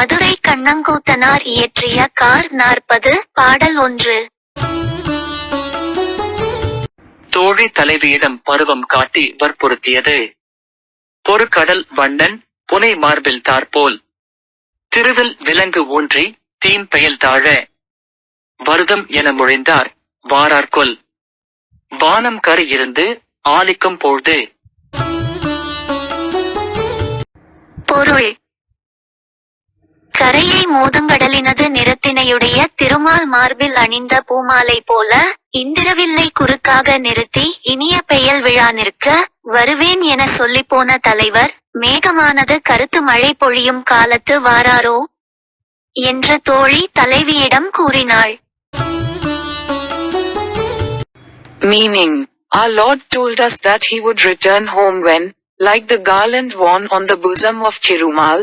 மதுரை கண்ணங்கூத்தனார் இயற்றிய கார் நாற்பது பாடல் ஒன்று. தோழி தலைவியிடம் பருவம் காட்டி வற்புறுத்தியது. பொறுகடல் வண்ணன் புனை மார்பில் தார்போல். திருவில் விலங்கு ஊன்றி தீம் பெயல் தாழ. வருதம் என முழிந்தார் வாரார்கொல். வானம் கரை இருந்து ஆலிக்கும் பொழுது. பொருள். கரையை மோதுங்கடலினது நிறத்தினையுடைய திருமால் மார்பில் அணிந்த பூமாலை போல இந்திரவில்லை குறுக்காக நிறுத்தி இனிய பெயல் விழா நிற்க வருவேன் என சொல்லி போன தலைவர் மேகமானது கருத்து மழை பொழியும் காலத்து வாராரோ? என்ற தோழி தலைவியிடம் கூறினாள். Meaning, our Lord told us that he would return home when, like the garland worn on the bosom of Tirumal,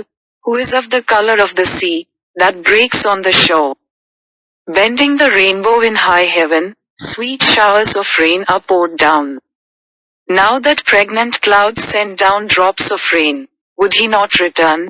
who is of the color of the sea, that breaks on the shore. Bending the rainbow in high heaven, sweet showers of rain are poured down. Now that pregnant clouds send down drops of rain, would he not return?